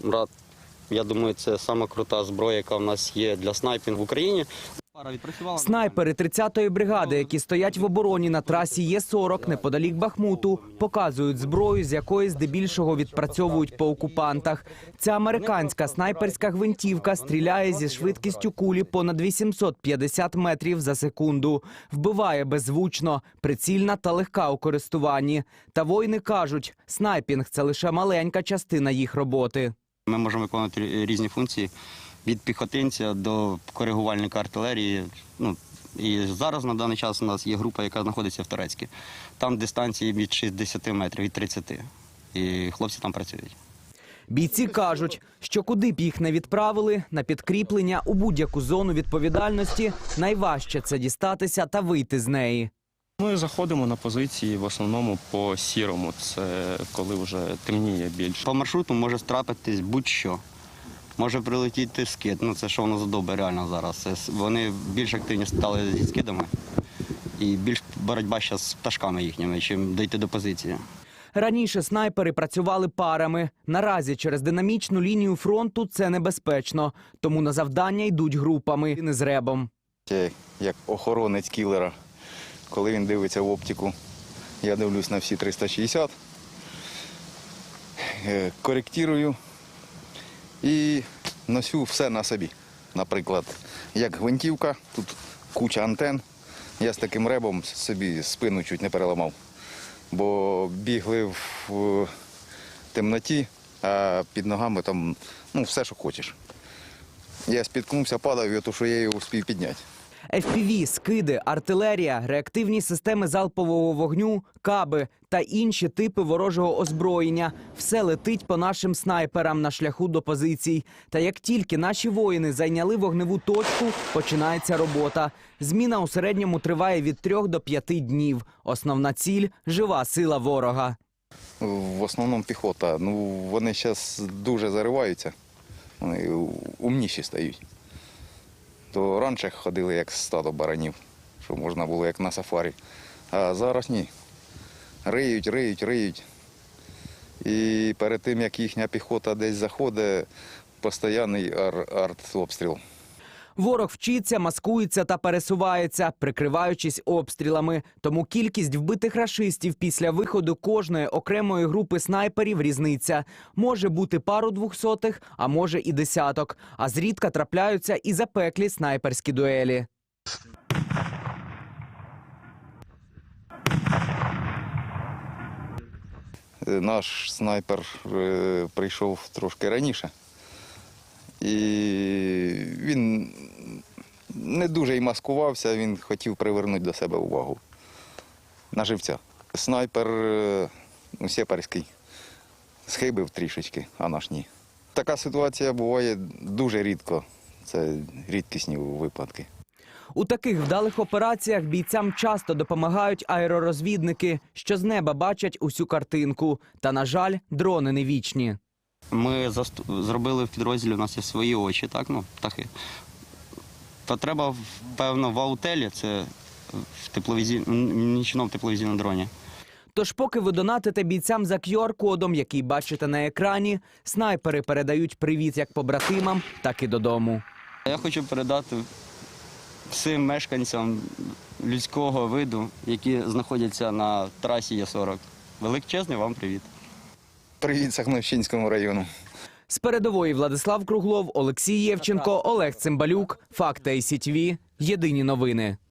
Брат, я думаю, це сама крута зброя, яка в нас є для снайпінгу в Україні. Снайпери 30-ї бригади, які стоять в обороні на трасі Є-40 неподалік Бахмуту, показують зброю, з якої здебільшого відпрацьовують по окупантах. Ця американська снайперська гвинтівка стріляє зі швидкістю кулі понад 850 метрів за секунду. Вбиває беззвучно, прицільна та легка у користуванні. Та воїни кажуть, снайпінг це лише маленька частина їх роботи. Ми можемо виконувати різні функції від піхотинця до коригувальника артилерії. Ну, і зараз на даний час у нас є група, яка знаходиться в Турецьку. Там дистанції від 60 метрів, від 30. І хлопці там працюють. Бійці кажуть, що куди б їх не відправили на підкріплення у будь-яку зону відповідальності, найважче це дістатися та вийти з неї. Ми заходимо на позиції в основному по сірому. Це коли вже темніє більше. По маршруту може страпитись будь-що. Може прилетіти скид. Ну це що воно за доби реально зараз. Це вони більш активні стали зі скидами. І більш боротьба зараз з пташками їхніми, чим дійти до позиції. Раніше снайпери працювали парами. Наразі через динамічну лінію фронту це небезпечно, тому на завдання йдуть групами не з ребом. Як охоронець кілера, коли він дивиться в оптику, я дивлюсь на всі 360, е, коректирую і носю все на собі. Наприклад, як гвинтівка, тут куча антен. Я з таким ребом собі спину чуть не переламав, бо бігли в темноті, а під ногами там ну, все, що хочеш. Я спіткнувся, падав, і ото, що я його успів підняти. FPV, скиди, артилерія, реактивні системи залпового вогню, каби та інші типи ворожого озброєння. Все летить по нашим снайперам на шляху до позицій. Та як тільки наші воїни зайняли вогневу точку, починається робота. Зміна у середньому триває від трьох до п'яти днів. Основна ціль жива сила ворога. В основному піхота. Ну, вони зараз дуже зариваються. Вони умніші стають. То раніше ходили як стадо баранів, що можна було як на сафарі. А зараз ні. Риють, риють, риють. І перед тим, як їхня піхота десь заходить, постійний ар- артобстріл. Ворог вчиться, маскується та пересувається, прикриваючись обстрілами. Тому кількість вбитих рашистів після виходу кожної окремої групи снайперів різниця. Може бути пару двохсотих, а може і десяток. А зрідка трапляються і запеклі снайперські дуелі. Наш снайпер е, прийшов трошки раніше. І він не дуже й маскувався, він хотів привернути до себе увагу на живця. Снайпер е, ну, сєпарський схибив трішечки, а наш ні. Така ситуація буває дуже рідко. Це рідкісні випадки. У таких вдалих операціях бійцям часто допомагають аеророзвідники, що з неба бачать усю картинку. Та, на жаль, дрони не вічні. Ми зробили в підрозділі, у нас є свої очі, так, ну, птахи. То треба, певно, в аутелі, це в тепловізі... н- нічному тепловізійному дроні. Тож, поки ви донатите бійцям за QR-кодом, який бачите на екрані, снайпери передають привіт як побратимам, так і додому. Я хочу передати всім мешканцям людського виду, які знаходяться на трасі Є40. Величезний вам привіт. Привіт Сахновщинському району. З передової Владислав Круглов, Олексій Євченко, Олег Цимбалюк. Факти ICTV. Єдині новини.